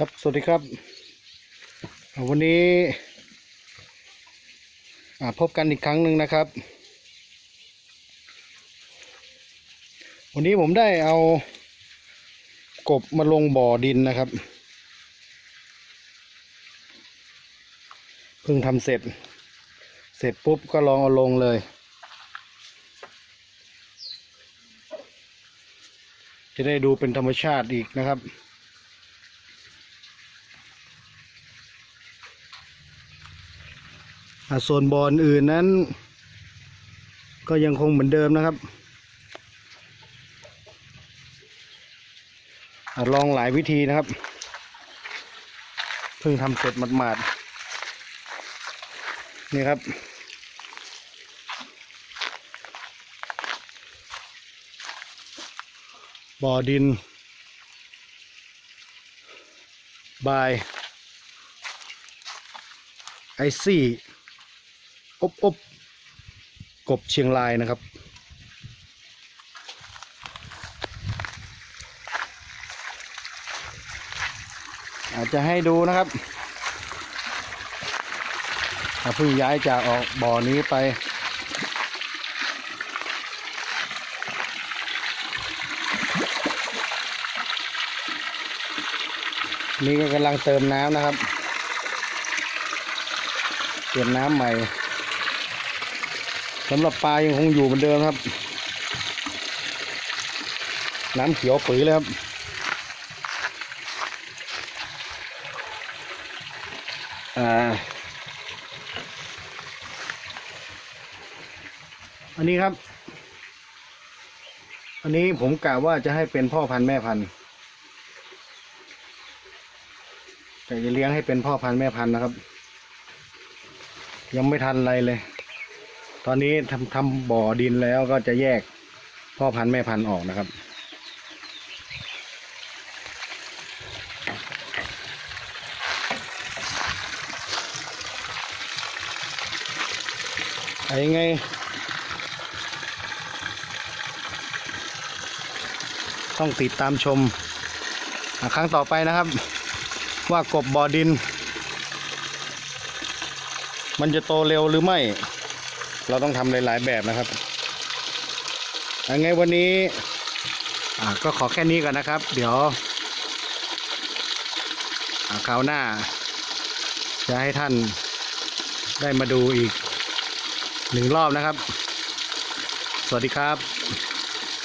ครับ สวัสดีครับ วันนี้พบกันอีกครั้งหนึ่งนะครับ วันนี้ผมได้เอากบมาลงบ่อดินนะครับ เพิ่งทำเสร็จ เสร็จปุ๊บก็ลองเอาลงเลย จะได้ดูเป็นธรรมชาติอีกนะครับ อ่า ส่วนบอลอื่นนั้น ก็ยังคงเหมือนเดิมนะครับอลองหลายวิธีนะครับ เพิ่งทำเสร็จหมาดๆนี่ครับ บ่อดิน บาย ไอซี่ อบอบกบเชียงรายนะครับ อาจจะให้ดูนะครับเพิ่งย้ายจากออกบ่อนี้ไปนี่ก็กำลังเติมน้ำนะครับเปลี่ยนน้ำใหม่ สำหรับปลายังคงอยู่เหมือนเดิมครับ น้ำเขียวปื้อเลยครับอันนี้ครับ อันนี้ผมกะว่าจะให้เป็นพ่อพันธุ์แม่พันธุ์แต่จะเลี้ยงให้เป็นพ่อพันธุ์แม่พันธุ์นะครับ ยังไม่ทันอะไรเลย ตอนนี้ทำทำบ่อดินแล้วก็จะแยกพ่อพันธุ์แม่พันธุ์ออกนะครับ ไอ้ไงต้องติดตามชมอะครั้งต่อไปนะครับ ว่ากบบ่อดิน มันจะโตเร็วหรือไม่ เราต้องทำหลายๆแบบนะครับยังไงวันนี้ก็ขอแค่นี้ก่อนนะครับ เดี๋ยวคราวหน้า จะให้ท่านได้มาดูอีกหนึ่งรอบนะครับ สวัสดีครับ